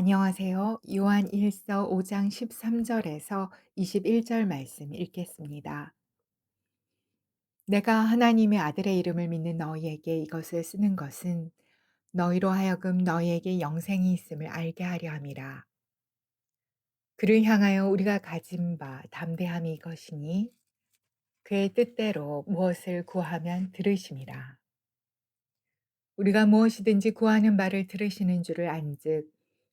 안녕하세요. 요한 1서 5장 13절에서 21절 말씀 읽겠습니다. 내가 하나님의 아들의 이름을 믿는 너희에게 이것을 쓰는 것은 너희로 하여금 너희에게 영생이 있음을 알게 하려 함이라. 그를 향하여 우리가 가진 바 담대함이 이것이니 그의 뜻대로 무엇을 구하면 들으심이라. 우리가 무엇이든지 구하는 바를 들으시는 줄을 안즉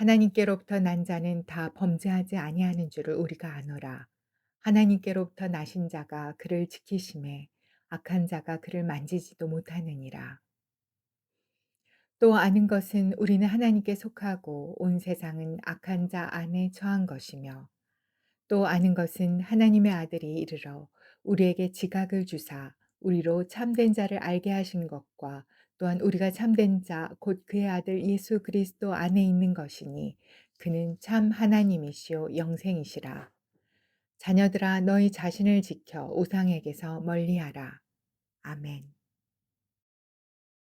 하나님께로부터 난 자는 다 범죄하지 아니하는 줄을 우리가 아노라. 하나님께로부터 나신 자가 그를 지키심에 악한 자가 그를 만지지도 못하느니라. 또 아는 것은 우리는 하나님께 속하고 온 세상은 악한 자 안에 처한 것이며 또 아는 것은 하나님의 아들이 이르러 우리에게 지각을 주사 우리로 참된 자를 알게 하신 것과 또한 우리가 참된 자 곧 그의 아들 예수 그리스도 안에 있는 것이니 그는 참 하나님이시요 영생이시라. 자녀들아 너희 자신을 지켜 우상에게서 멀리하라. 아멘.